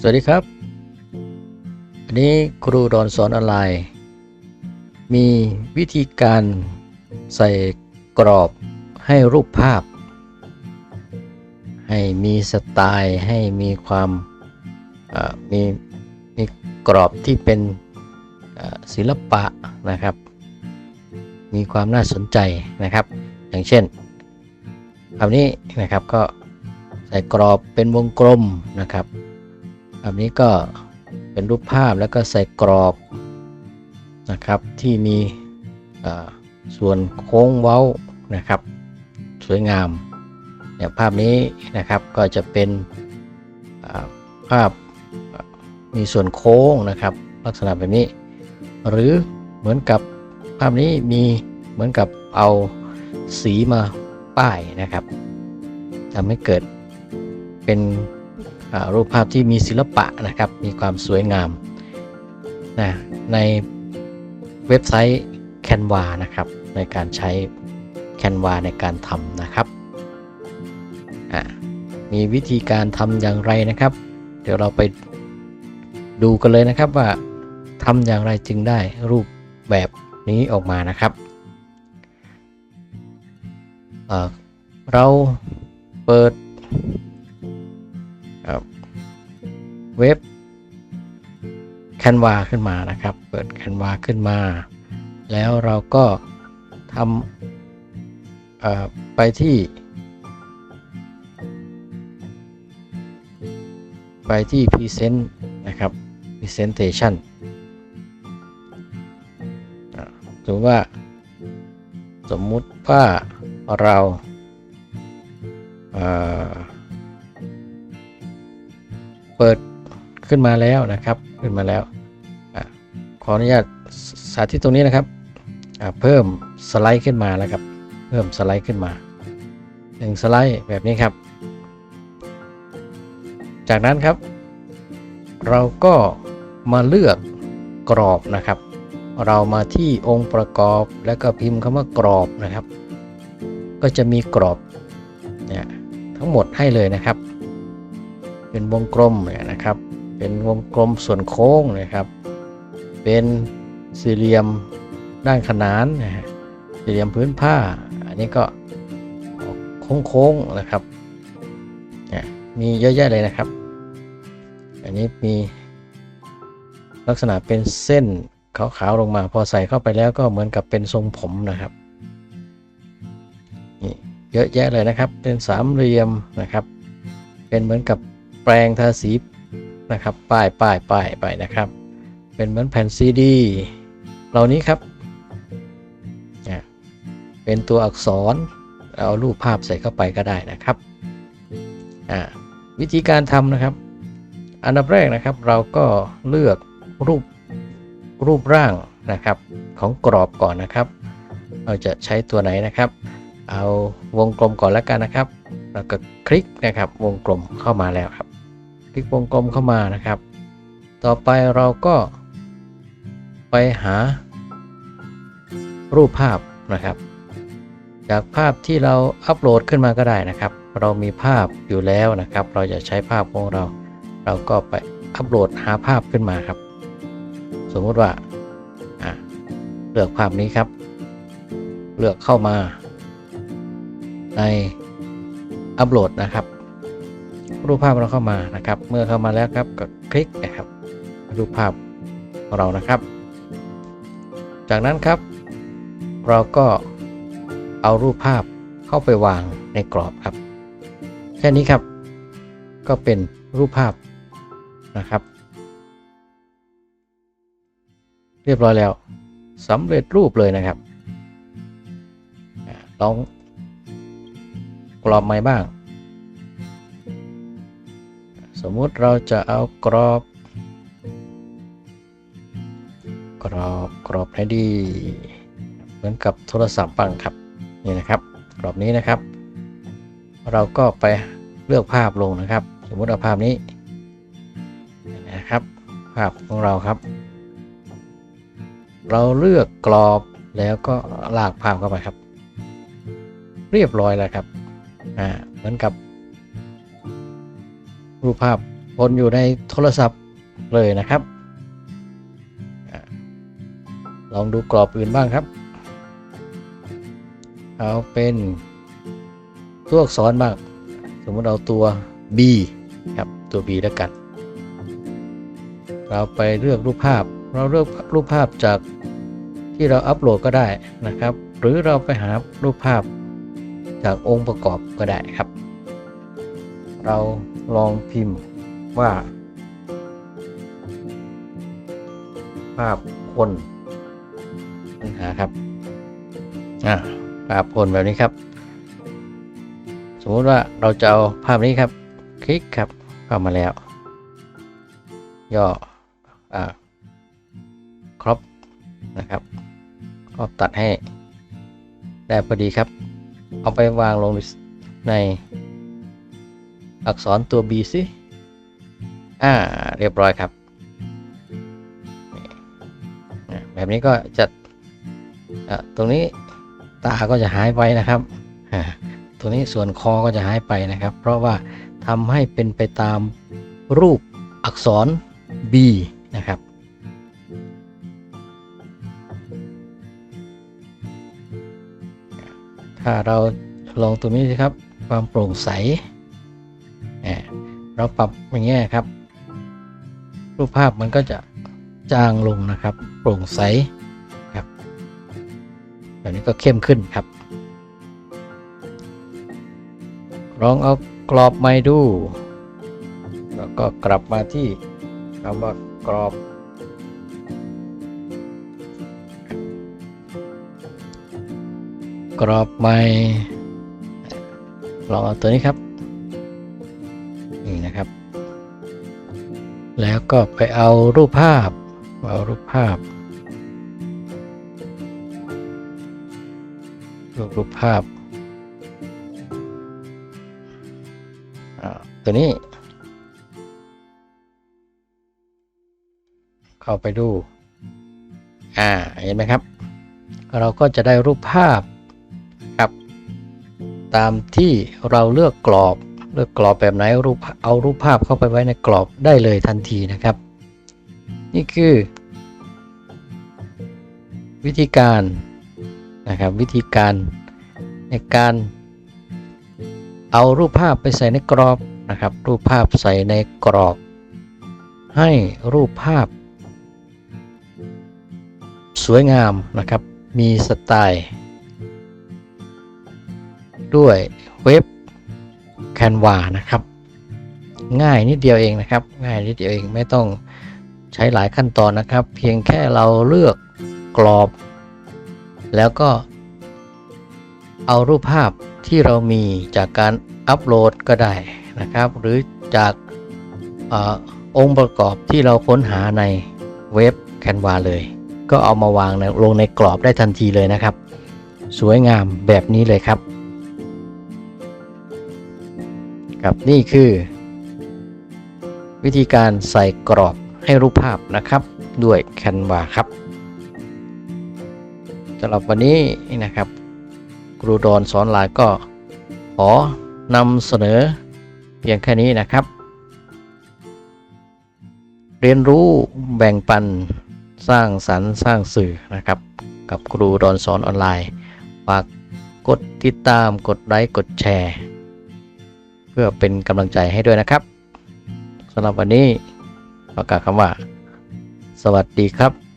สวัสดีครับ วันนี้ครูดอนสอนออนไลน์ มีวิธีการใส่กรอบให้รูปภาพ ให้มีสไตล์ให้มีความมีมีกรอบที่เป็นศิลปะนะครับ มีความน่าสนใจนะครับ อย่างเช่นคำนี้นะครับก็ใส่กรอบเป็นวงกลมนะครับ แบบนี้ก็เป็นรูปภาพแล้วก็ใส่กรอบนะครับที่มีส่วนโค้งเว้านะครับ สวยงามเนี่ยภาพนี้นะครับก็จะเป็นภาพมีส่วนโค้งนะครับ ลักษณะแบบนี้ หรือเหมือนกับภาพนี้มีเหมือนกับเอาสีมาป้ายนะครับทำให้เกิดเป็น รูปภาพที่มีศิลปะนะครับ มีความสวยงามนะในเว็บไซต์ Canva นะครับ ในการใช้ Canva ในการทำนะครับ มีวิธีการทำอย่างไรนะครับ เดี๋ยวเราไปดูกันเลยนะครับว่าทำอย่างไรจึงได้รูปแบบนี้ออกมานะครับเเราเปิด เว็บ Canva ขึ้นมานะครับ เปิด Canva ขึ้นมา แล้วเราก็ทำไปที่ ไปที่ Present นะครับ Presentation อ่าสมมติว่า สมมุติว่าเราเเปิด ขึ้นมาแล้วนะครับ ขึ้นมาแล้วอขออนุญาตสาธิตตรงนี้นะครับเพิ่มสไลด์ขึ้นมาแล้วครับ เพิ่มสไลด์ขึ้นมาหนึ่งสไลด์แบบนี้ครับ จากนั้นครับ เราก็มาเลือกกรอบนะครับ เรามาที่องค์ประกอบแล้วก็พิมพ์คำว่ากรอบนะครับ ก็จะมีกรอบเนี่ยทั้งหมดให้เลยนะครับ เป็นวงกลมเนี่ยนะครับ เป็นวงกลมส่วนโค้งนะครับ เป็นสี่เหลี่ยมด้านขนานนะฮะสี่เหลี่ยมพื้นผ้า อันนี้ก็โค้งๆนะครับเนี่ยมีเยอะแยะเลยนะครับ อันนี้มีลักษณะเป็นเส้นขาวๆลงมา พอใส่เข้าไปแล้วก็เหมือนกับเป็นทรงผมนะครับนี่เยอะแยะเลยนะครับ เป็นสามเหลี่ยมนะครับ เป็นเหมือนกับแปรงทาสี นะครับ ป้ายป้ายป้ายไปนะครับ เป็นเหมือนแผ่นซีดีเหล่านี้ครับเนี่ยเป็นตัวอักษรเอารูปภาพใส่เข้าไปก็ได้นะครับอ่าวิธีการทำนะครับ อันดับแรกนะครับเราก็เลือกรูปรูปร่างนะครับของกรอบก่อนนะครับ เราจะใช้ตัวไหนนะครับ เอาวงกลมก่อนแล้วกันนะครับ แล้วก็คลิกนะครับวงกลมเข้ามาแล้วครับ ลิกวงกลมเข้ามานะครับ ต่อไปเราก็ไปหารูปภาพนะครับ จากภาพที่เราอัปโหลดขึ้นมาก็ได้นะครับ เรามีภาพอยู่แล้วนะครับ เราจะใช้ภาพของเรา เราก็ไปอัปโหลดหาภาพขึ้นมาครับ สมมติว่าเลือกภาพนี้ครับ เลือกเข้ามาในอัปโหลดนะครับ รูปภาพเราเข้ามานะครับ เมื่อเข้ามาแล้วครับก็คลิกนะครับ รูปภาพเรานะครับ จากนั้นครับ เราก็เอารูปภาพเข้าไปวางในกรอบครับ แค่นี้ครับ ก็เป็นรูปภาพนะครับ เรียบร้อยแล้วสำเร็จรูปเลยนะครับลองกรอบใหม่บ้าง สมมุติเราจะเอากรอบ กรอบกรอบไหนดี เหมือนกับโทรศัพท์บ้างครับนี่นะครับ กรอบนี้นะครับ เราก็ไปเลือกภาพลงนะครับ สมมุติเอาภาพนี้นะครับ ภาพของเราครับ เราเลือกกรอบแล้วก็ลากภาพเข้าไปครับ เรียบร้อยแล้วครับอ่าเหมือนกับ รูปภาพวนอยู่ในโทรศัพท์เลยนะครับ ลองดูกรอบอื่นบ้างครับ เอาเป็นตัวอักษรบ้าง สมมติเอาตัว B ครับตัว B แล้วกัน เราไปเลือกรูปภาพ เราเลือกรูปภาพจากที่เราอัปโหลดก็ได้นะครับ หรือเราไปหารูปภาพจากองค์ประกอบก็ได้ครับ เรา ลองพิมพ์ว่า ภาพคนปัญหาครับอ่าภาพคนแบบนี้ครับ สมมติว่าเราจะเอาภาพนี้ครับ คลิกครับเข้ามาแล้ว ย่ออ่าครอปนะครับครอปตัดให้ได้พอดีครับ เอาไปวางลงใน อักษรตัว B สิอ่า เรียบร้อยครับ แบบนี้ก็จะะตรงนี้ตาก็จะหายไปนะครับตรงนี้ส่วนคอก็จะหายไปนะครับ เพราะว่าทำให้เป็นไปตามรูปอักษร B นะครับถ้าเราลองตรงนี้สิครับ ความโปร่งใส เราปรับอย่างเงี้ยครับ รูปภาพมันก็จะจางลงนะครับ โปร่งใสครับแบบนี้ก็เข้มขึ้นครับ ลองเอากรอบไม้ดู แล้วก็กลับมาที่คำว่ากรอบ กรอบไม้ลองเอาตัวนี้ครับ แล้วก็ไปเอารูปภาพ เอารูปภาพ รูปรูปภาพอ่าตัวนี้ เข้าไปดู อ่า เห็นไหมครับ เราก็จะได้รูปภาพครับ ตามที่เราเลือกกรอบ ลือกกรอบแบบไหนรูปเอารูปภาพเข้าไปไว้ในกรอบได้เลยทันทีนะครับ นี่คือ วิธีการนะครับวิธีการในการเอารูปภาพไปใส่ในกรอบนะครับ รูปภาพใส่ในกรอบ ให้รูปภาพ สวยงามนะครับ มีสไตล์ ด้วยเว็บ Canva นะครับ ง่ายนิดเดียวเองนะครับ ง่ายนิดเดียวเองไม่ต้องใช้หลายขั้นตอนนะครับ เพียงแค่เราเลือกกรอบ แล้วก็เอารูปภาพที่เรามีจากการอัปโหลดก็ได้นะครับ หรือจากอองค์ประกอบที่เราค้นหาในเว็บ Canva เลย ก็เอามาวางลงในกรอบได้ทันทีเลยนะครับ สวยงามแบบนี้เลยครับ ครับนี่คือ วิธีการใส่กรอบให้รูปภาพนะครับ ด้วย Canva ครับสำหรับวันนี้นะครับครูดอนสอนไลน์ก็ขอนำเสนอเพียงแค่นี้นะครับ เรียนรู้แบ่งปันสร้างสรรค์สร้างสื่อนะครับ กับครูดอนสอนออนไลน์ฝากกดติดตามกดไลค์กดแชร์ พื่อเป็นกำลังใจให้ด้วยนะครับสำหรับวันนี้ประกาศคำว่า สวัสดีครับ